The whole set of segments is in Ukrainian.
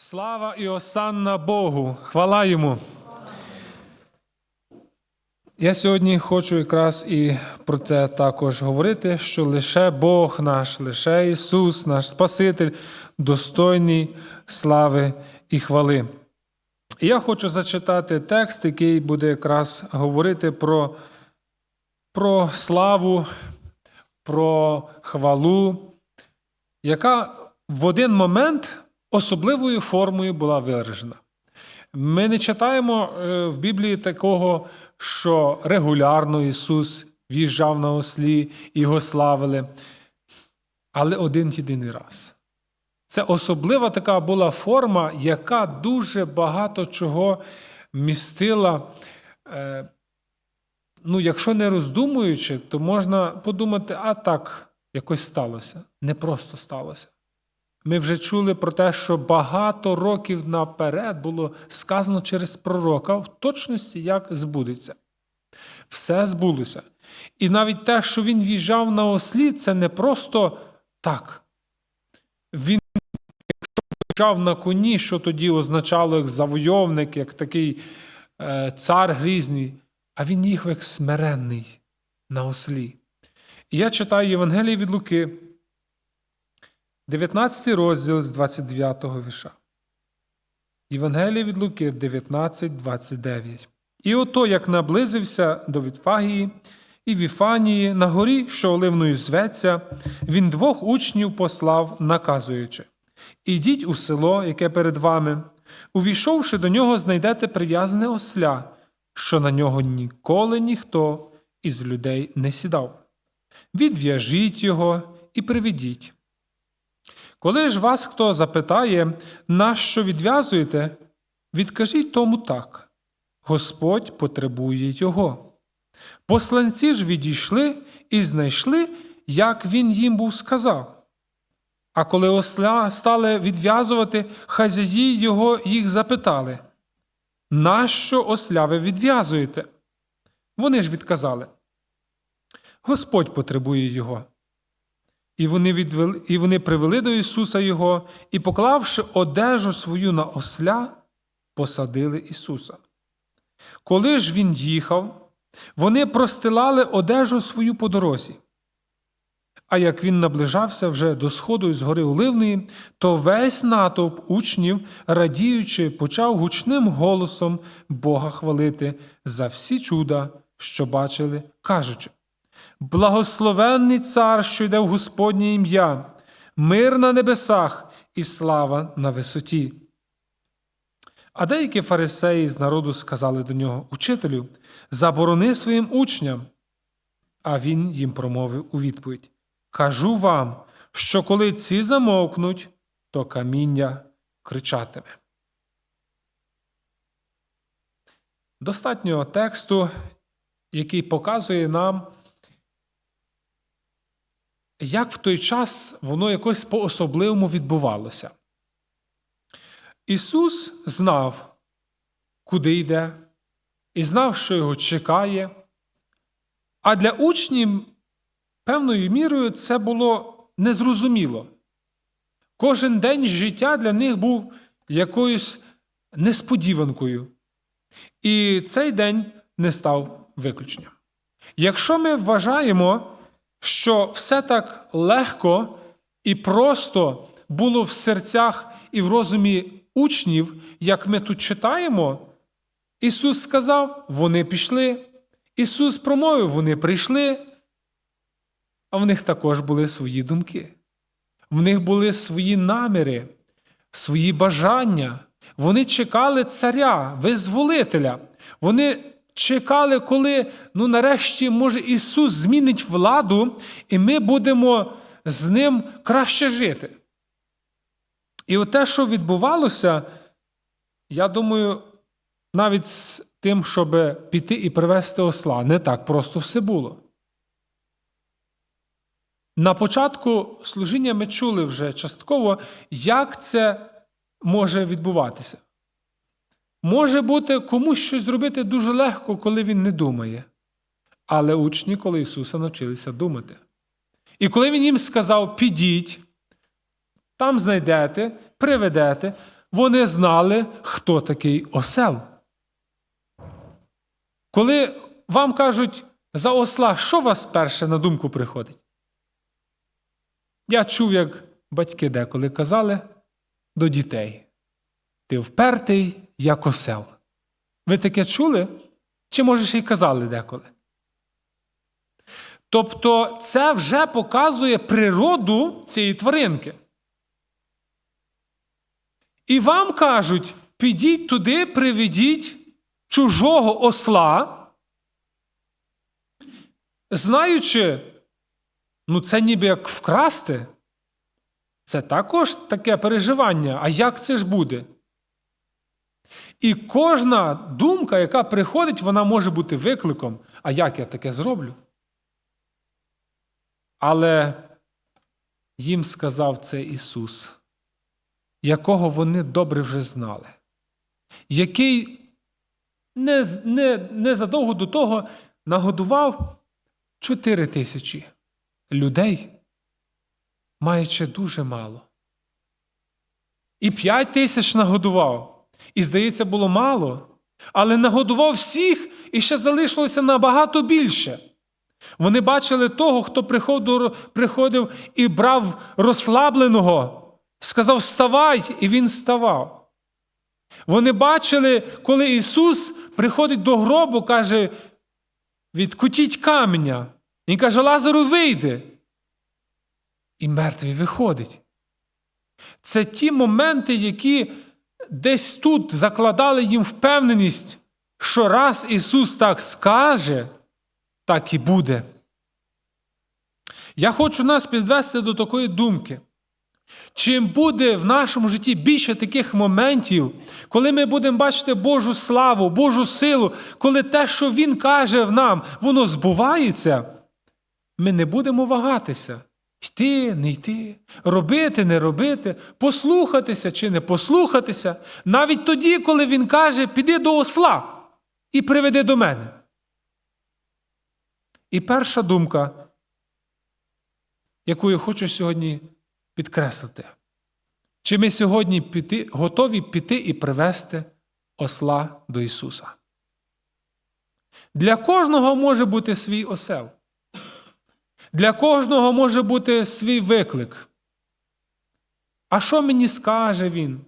Слава і осанна Богу! Хвала йому! Я сьогодні хочу якраз і про це також говорити, що лише Бог наш, лише Ісус, наш Спаситель, достойний слави і хвали. І я хочу зачитати текст, який буде якраз говорити про, про славу, про хвалу, яка в один момент особливою формою була виражена. Ми не читаємо е, в Біблії такого, що регулярно Ісус в'їжджав на ослі його славили, але один єдиний раз. Це особлива така була форма, яка дуже багато чого містила. Е, Ну, якщо не роздумуючи, то можна подумати, а так, якось сталося. Не просто сталося. Ми вже чули про те, що багато років наперед було сказано через пророка в точності, як збудеться. Все збулося. І навіть те, що він в'їжджав на ослі, це не просто так. Він, якщо в'їжджав на коні, що тоді означало як завойовник, як такий е, цар грізний, а він їхав як смиренний на ослі. І я читаю Євангеліє від Луки. 19 розділ з 29 віша. Євангелія від Луки 19, 29. І ото, як наблизився до Вітфагії і Віфанії на горі, що оливною зветься, він двох учнів послав, наказуючи: Ідіть у село, яке перед вами, увійшовши до нього, знайдете прив'язане осля, що на нього ніколи ніхто із людей не сідав. Відв'яжіть його і приведіть. Коли ж вас хто запитає, нащо відв'язуєте, відкажіть тому так: Господь потребує його. Посланці ж відійшли і знайшли, як він їм був сказав. А коли осля стали відв'язувати, хазяї його їх запитали, нащо осля ви відв'язуєте? Вони ж відказали: Господь потребує його. І вони відвели, і вони привели до Ісуса Його і, поклавши одежу свою на осля, посадили Ісуса. Коли ж він їхав, вони простилали одежу свою по дорозі. А як він наближався вже до сходу з гори Оливної, то весь натовп учнів, радіючи, почав гучним голосом Бога хвалити за всі чуда, що бачили, кажучи. Благословенний цар, що йде в Господнє ім'я, мир на небесах і слава на висоті. А деякі фарисеї з народу сказали до нього Учителю, заборони своїм учням. А він їм промовив у відповідь: Кажу вам, що коли ці замовкнуть, то каміння кричатиме. Достатньо тексту, який показує нам як в той час воно якось по-особливому відбувалося. Ісус знав, куди йде, і знав, що його чекає. А для учнів певною мірою це було незрозуміло. Кожен день життя для них був якоюсь несподіванкою. І цей день не став виключенням. Якщо ми вважаємо, що все так легко і просто було в серцях і в розумі учнів, як ми тут читаємо, Ісус сказав, вони пішли. Ісус промовив, вони прийшли. А в них також були свої думки. В них були свої наміри, свої бажання. Вони чекали царя, визволителя. Вони чекали, коли ну, нарешті, може, Ісус змінить владу, і ми будемо з Ним краще жити. І от те, що відбувалося, я думаю, навіть з тим, щоб піти і привезти осла, не так просто все було. На початку служіння ми чули вже частково, як це може відбуватися. Може бути комусь щось зробити дуже легко, коли він не думає. Але учні, коли Ісуса навчилися думати. І коли Він їм сказав, підіть, там знайдете, приведете, вони знали, хто такий осел. Коли вам кажуть за осла, що вас перше на думку приходить? Я чув, як батьки деколи казали до дітей: ти впертий, як осел. Ви таке чули? Чи може ще й казали деколи? Тобто це вже показує природу цієї тваринки. І вам кажуть, підіть туди, приведіть чужого осла, знаючи, ну це ніби як вкрасти. Це також таке переживання. А як це ж буде? І кожна думка, яка приходить, вона може бути викликом. А як я таке зроблю? Але їм сказав це Ісус, якого вони добре вже знали, який не, не, незадовго до того нагодував чотири тисячі людей, маючи дуже мало. І п'ять тисяч нагодував. І, здається, було мало, але нагодував всіх і ще залишилося набагато більше. Вони бачили того, хто приходив, і брав розслабленого, сказав Вставай, і він ставав. Вони бачили, коли Ісус приходить до гробу, каже, відкутіть каменя. Він каже, Лазару вийде. І мертвий виходить. Це ті моменти, які десь тут закладали їм впевненість, що раз Ісус так скаже, так і буде. Я хочу нас підвести до такої думки. Чим буде в нашому житті більше таких моментів, коли ми будемо бачити Божу славу, Божу силу, коли те, що Він каже в нам, воно збувається, ми не будемо вагатися. Йти, не йти, робити, не робити, послухатися чи не послухатися, навіть тоді, коли він каже, піди до осла і приведи до мене. І перша думка, яку я хочу сьогодні підкреслити, чи ми сьогодні піти, готові піти і привести осла до Ісуса? Для кожного може бути свій осел. Для кожного може бути свій виклик. А що мені скаже він?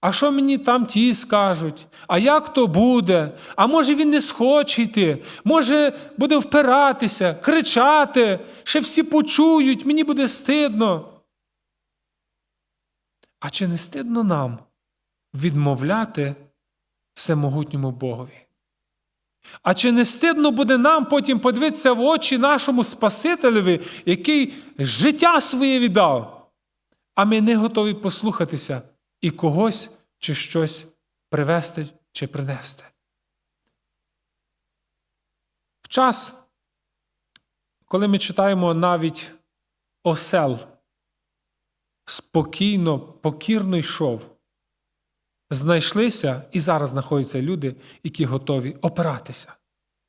А що мені там ті скажуть? А як то буде? А може він не схоче йти? Може, буде впиратися, кричати, ще всі почують, мені буде стидно. А чи не стидно нам відмовляти всемогутньому Богові? А чи не стидно буде нам потім подивитися в очі нашому Спасителеві, який життя своє віддав, а ми не готові послухатися і когось чи щось привести чи принести? В час, коли ми читаємо навіть осел, спокійно, покірно йшов знайшлися і зараз знаходяться люди, які готові опиратися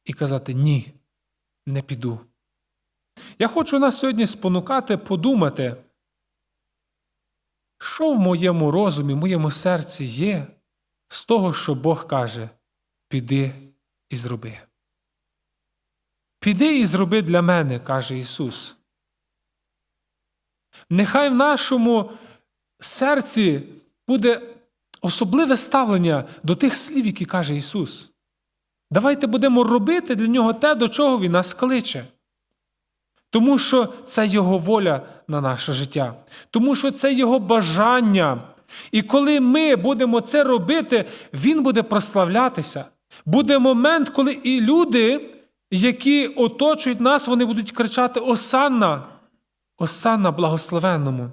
і казати ні, не піду. Я хочу нас сьогодні спонукати, подумати, що в моєму розумі, в моєму серці є з того, що Бог каже: піди і зроби. Піди і зроби для мене, каже Ісус. Нехай в нашому серці буде особливе ставлення до тих слів, які каже Ісус. Давайте будемо робити для Нього те, до чого Він нас кличе. Тому що це Його воля на наше життя, тому що це Його бажання. І коли ми будемо це робити, Він буде прославлятися. Буде момент, коли і люди, які оточують нас, вони будуть кричати Осанна, Осанна благословенному.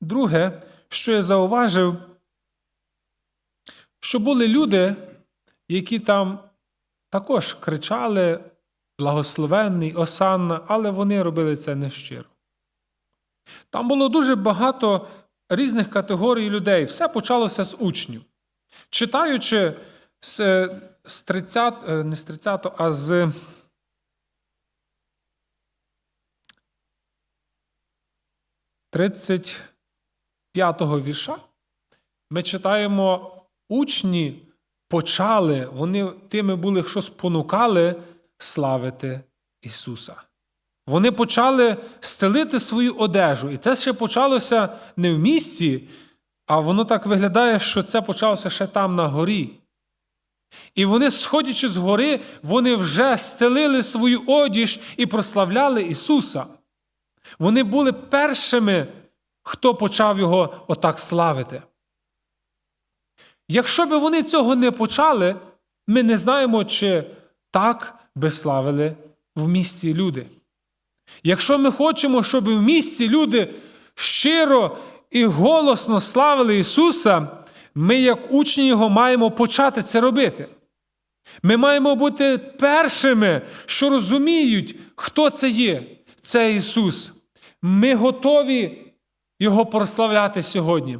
Друге, що я зауважив, що були люди, які там також кричали благословенний, осанна, але вони робили це нещиро. Там було дуже багато різних категорій людей. Все почалося з учнів. Читаючи з, з 30, е, не з 30, а з тридцять п'ятого вірша ми читаємо, учні почали, вони тими були, що спонукали славити Ісуса. Вони почали стелити свою одежу. І це ще почалося не в місті, а воно так виглядає, що це почалося ще там на горі. І вони, сходячи з гори, вони вже стелили свою одіж і прославляли Ісуса. Вони були першими, хто почав його отак славити. Якщо б вони цього не почали, ми не знаємо, чи так би славили в місті люди. Якщо ми хочемо, щоб в місті люди щиро і голосно славили Ісуса, ми, як учні Його, маємо почати це робити. Ми маємо бути першими, що розуміють, хто це є. Це Ісус. Ми готові Його прославляти сьогодні.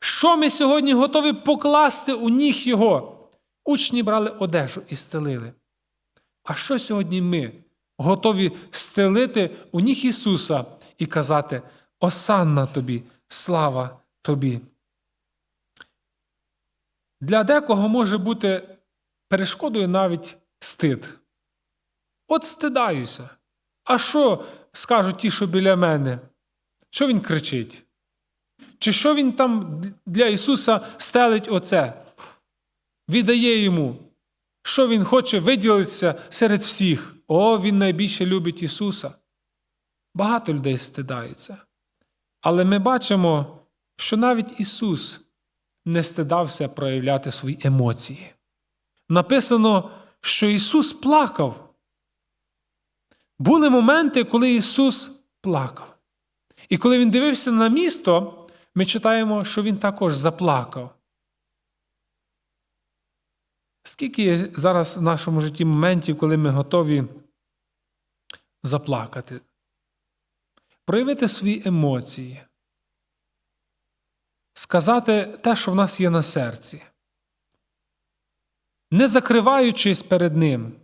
Що ми сьогодні готові покласти у ніг Його? Учні брали одежу і стелили. А що сьогодні ми готові стелити у ніг Ісуса і казати: Осанна тобі, слава тобі. Для декого може бути перешкодою навіть стид. От стидаюся. А що скажуть ті, що біля мене? Що він кричить? Чи що він там для Ісуса стелить оце? Віддає йому, що він хоче виділитися серед всіх. О, він найбільше любить Ісуса. Багато людей стидаються. Але ми бачимо, що навіть Ісус не стидався проявляти свої емоції. Написано, що Ісус плакав. Були моменти, коли Ісус плакав. І коли Він дивився на місто, ми читаємо, що Він також заплакав. Скільки є зараз в нашому житті моментів, коли ми готові заплакати, проявити свої емоції, сказати те, що в нас є на серці, не закриваючись перед Ним,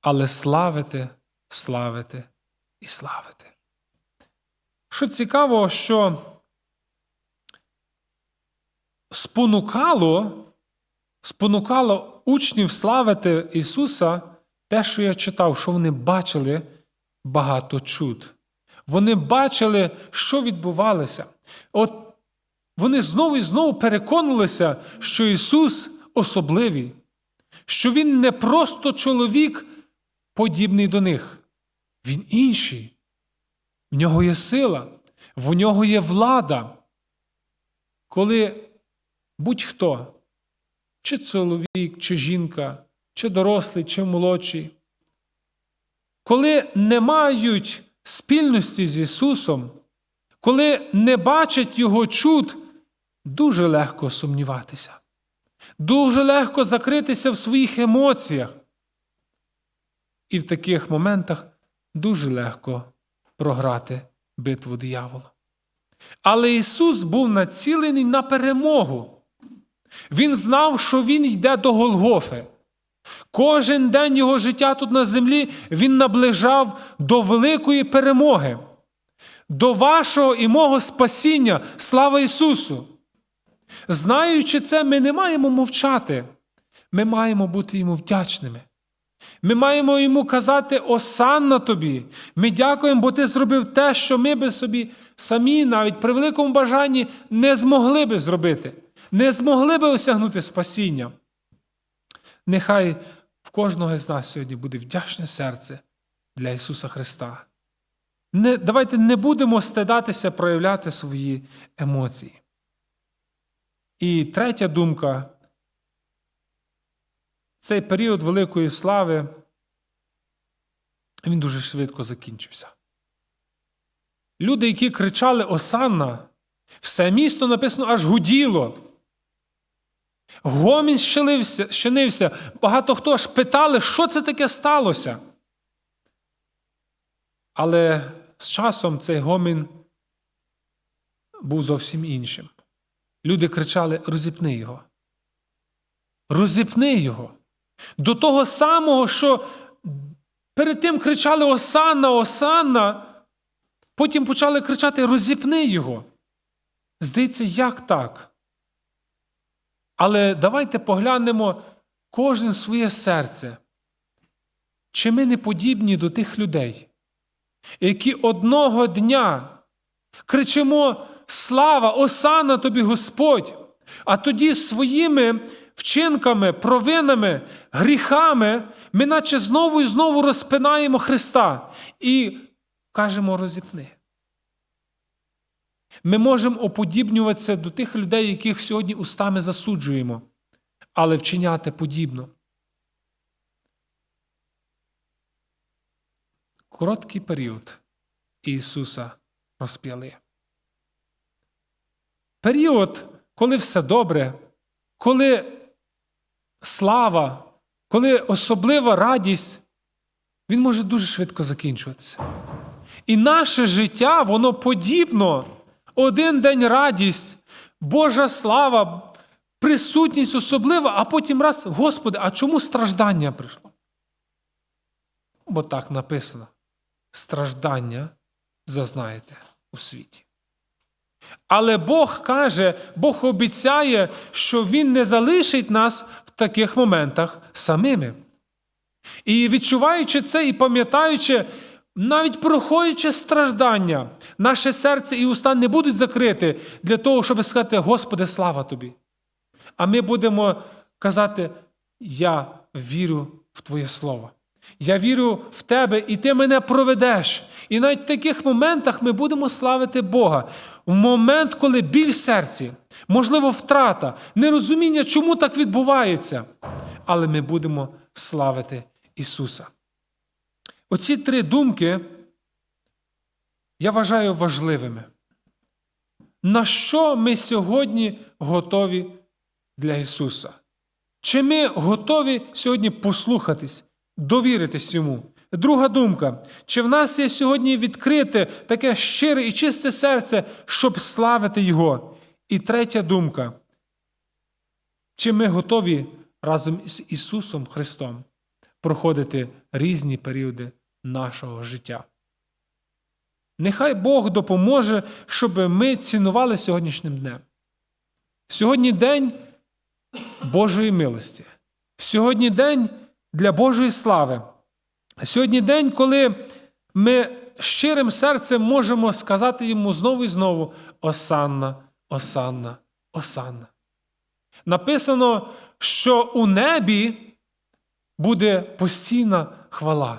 але славити, славити і славити. Що цікаво, що спонукало, спонукало учнів славити Ісуса те, що я читав, що вони бачили багато чуд. Вони бачили, що відбувалося. От вони знову і знову переконалися, що Ісус особливий, що Він не просто чоловік, подібний до них. Він інший. В нього є сила, в нього є влада. Коли будь-хто, чи чоловік, чи жінка, чи дорослий, чи молодший, коли не мають спільності з Ісусом, коли не бачать Його чуд, дуже легко сумніватися, дуже легко закритися в своїх емоціях. І в таких моментах дуже легко програти битву диявола. Але Ісус був націлений на перемогу. Він знав, що Він йде до Голгофи. Кожен день його життя тут на землі він наближав до великої перемоги, до вашого і мого спасіння, слава Ісусу. Знаючи це, ми не маємо мовчати, ми маємо бути йому вдячними. Ми маємо йому казати осанна тобі. Ми дякуємо, бо ти зробив те, що ми би собі самі, навіть при великому бажанні, не змогли би зробити, не змогли би осягнути спасіння. Нехай в кожного з нас сьогодні буде вдячне серце для Ісуса Христа. Не, Давайте не будемо стидатися проявляти свої емоції. І третя думка. Цей період великої слави, він дуже швидко закінчився. Люди, які кричали Осанна, все місто написано аж гуділо. Гомін щинився, щинився. Багато хто аж питали, що це таке сталося. Але з часом цей гомін був зовсім іншим. Люди кричали: розіпни його. Розіпни його. До того самого, що перед тим кричали Осанна, Осанна, потім почали кричати Розіпни його. Здається, як так? Але давайте поглянемо кожен своє серце. Чи ми не подібні до тих людей, які одного дня кричимо Слава, осана тобі Господь! А тоді своїми вчинками, провинами, гріхами ми наче знову і знову розпинаємо Христа і кажемо розіпни. Ми можемо оподібнюватися до тих людей, яких сьогодні устами засуджуємо, але вчиняти подібно. Короткий період Ісуса розп'яли. Період, коли все добре, коли слава, коли особлива радість, він може дуже швидко закінчуватися. І наше життя, воно подібно. Один день радість, Божа слава, присутність особлива, а потім раз, Господи, а чому страждання прийшло? Бо так написано: страждання зазнаєте у світі. Але Бог каже, Бог обіцяє, що Він не залишить нас таких моментах самими. І відчуваючи це і пам'ятаючи, навіть проходячи страждання, наше серце і уста не будуть закриті для того, щоб сказати, Господи, слава Тобі. А ми будемо казати, я вірю в Твоє Слово. Я вірю в Тебе, і Ти мене проведеш. І навіть в таких моментах ми будемо славити Бога. В момент, коли біль в серці, можливо, втрата, нерозуміння, чому так відбувається. Але ми будемо славити Ісуса. Оці три думки я вважаю важливими. На що ми сьогодні готові для Ісуса? Чи ми готові сьогодні послухатись, довіритись Йому? Друга думка. Чи в нас є сьогодні відкрите таке щире і чисте серце, щоб славити Його? І третя думка. Чи ми готові разом з Ісусом Христом проходити різні періоди нашого життя? Нехай Бог допоможе, щоб ми цінували сьогоднішнім днем. Сьогодні день Божої милості. Сьогодні день для Божої слави. Сьогодні день, коли ми щирим серцем можемо сказати йому знову і знову Осанна, Осанна, Осанна. Написано, що у небі буде постійна хвала,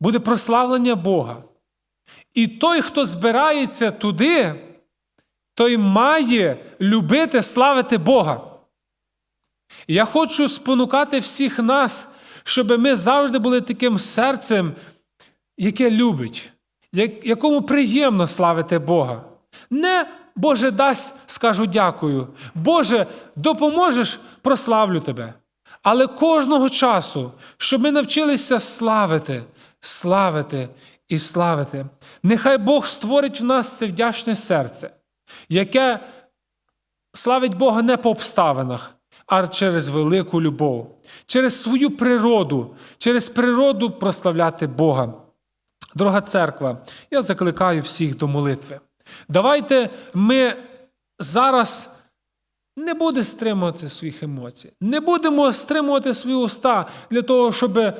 буде прославлення Бога. І той, хто збирається туди, той має любити, славити Бога. Я хочу спонукати всіх нас, щоб ми завжди були таким серцем, яке любить, якому приємно славити Бога. Не Боже дасть, скажу дякую. Боже, допоможеш, прославлю тебе. Але кожного часу, щоб ми навчилися славити, славити і славити. Нехай Бог створить в нас це вдячне серце, яке славить Бога не по обставинах, а через велику любов, через свою природу, через природу прославляти Бога. Дорога церква, я закликаю всіх до молитви. Давайте ми зараз не будемо стримувати своїх емоцій, не будемо стримувати свої уста для того, щоб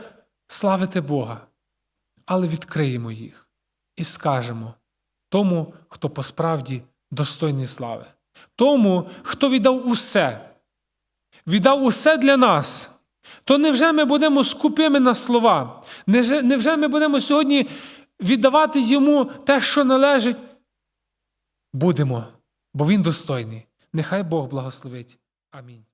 славити Бога, але відкриємо їх і скажемо тому, хто посправді достойний слави, тому, хто віддав усе, віддав усе для нас. То невже ми будемо скупими на слова? Невже ми будемо сьогодні віддавати йому те, що належить? Будемо, бо він достойний. Нехай Бог благословить. Амінь.